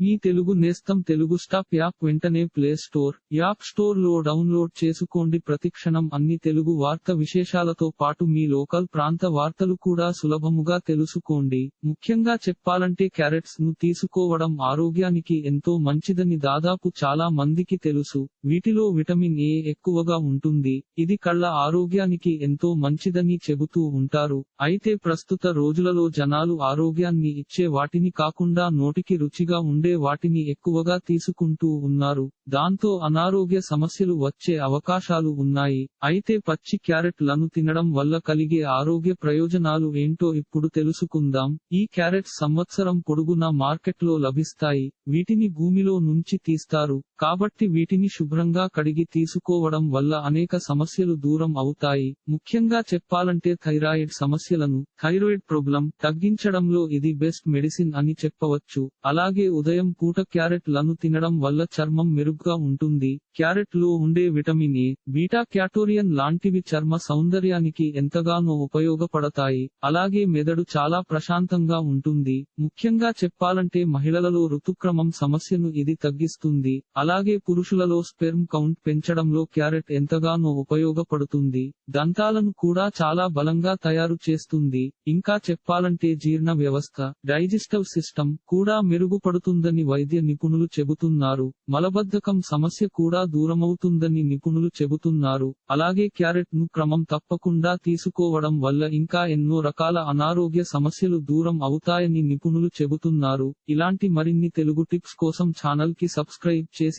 మీ తెలుగు నేస్తం Telugu stop app వెంటనే play store app స్టోర్లో డౌన్లోడ్ చేసుకోండి. ప్రతిక్షణం అన్ని తెలుగు వార్త విశేషాలతో పాటు మీ లోకల్ ప్రాంత వార్తలు కూడా సులభముగా తెలుసుకోండి. ముఖ్యంగా చెప్పాలంటే క్యారెట్స్ను తీసుకోవడం ఆరోగ్యానికి ఎంతో మంచిదని దాదాపు చాలా మందికి తెలుసు. వీటిలో విటమిన్ ఏ ఎక్కువగా ఉంటుంది. ఇది కళ్ళ ఆరోగ్యానికి ఎంతో మంచిదని చెబుతూ ఉంటారు. అయితే ప్రస్తుత రోజులలో జనాలు ఆరోగ్యాన్ని ఇచ్చే వాటిని కాకుండా నోటికి రుచిగా ఉండే వాటిని ఎక్కువగా తీసుకుంటూ ఉన్నారు. దాంతో అనారోగ్య సమస్యలు వచ్చే అవకాశాలు ఉన్నాయి. అయితే పచ్చి క్యారెట్లను తినడం వల్ల కలిగే ఆరోగ్య ప్రయోజనాలు ఏంటో ఇప్పుడు తెలుసుకుందాం. ఈ క్యారెట్ సంవత్సరం పొడుగునా మార్కెట్లో లభిస్తాయి. వీటిని భూమిలో నుంచి తీస్తారు. కాబట్టి వీటిని శుభ్రంగా కడిగి తీసుకోవడం వల్ల అనేక సమస్యలు దూరం అవుతాయి. ముఖ్యంగా చెప్పాలంటే థైరాయిడ్ సమస్యలను థైరాయిడ్ ప్రాబ్లం తగ్గించడంలో ఇది బెస్ట్ మెడిసిన్ అని చెప్పవచ్చు. అలాగే ఉదయం పూట క్యారెట్లను తినడం వల్ల చర్మం మెరుగ్గా ఉంటుంది. క్యారెట్లో ఉండే విటమిన్ ఏ బీటా క్యాటోరియన్ లాంటివి చర్మ సౌందర్యానికి ఎంతగానో ఉపయోగపడతాయి. అలాగే మెదడు చాలా ప్రశాంతంగా ఉంటుంది. ముఖ్యంగా చెప్పాలంటే మహిళలలో ఋతుక్రమం సమస్యను ఇది తగ్గిస్తుంది. అలాగే పురుషులలో స్పెర్మ్ కౌంట్ పెంచడంలో క్యారెట్ ఎంతగానో ఉపయోగపడుతుంది. దంతాలను కూడా చాలా బలంగా తయారు చేస్తుంది. ఇంకా చెప్పాలంటే జీర్ణ వ్యవస్థ డైజెస్టివ్ సిస్టమ్ కూడా మెరుగుపడుతుందని వైద్య నిపుణులు చెబుతున్నారు. మలబద్ధకం సమస్య కూడా దూరమవుతుందని నిపుణులు చెబుతున్నారు. అలాగే క్యారెట్ను క్రమం తప్పకుండా తీసుకోవడం వల్ల ఇంకా ఎన్నో రకాల అనారోగ్య సమస్యలు దూరం అవుతాయని నిపుణులు చెబుతున్నారు. ఇలాంటి మరిన్ని తెలుగు టిప్స్ కోసం ఛానల్కి సబ్స్క్రైబ్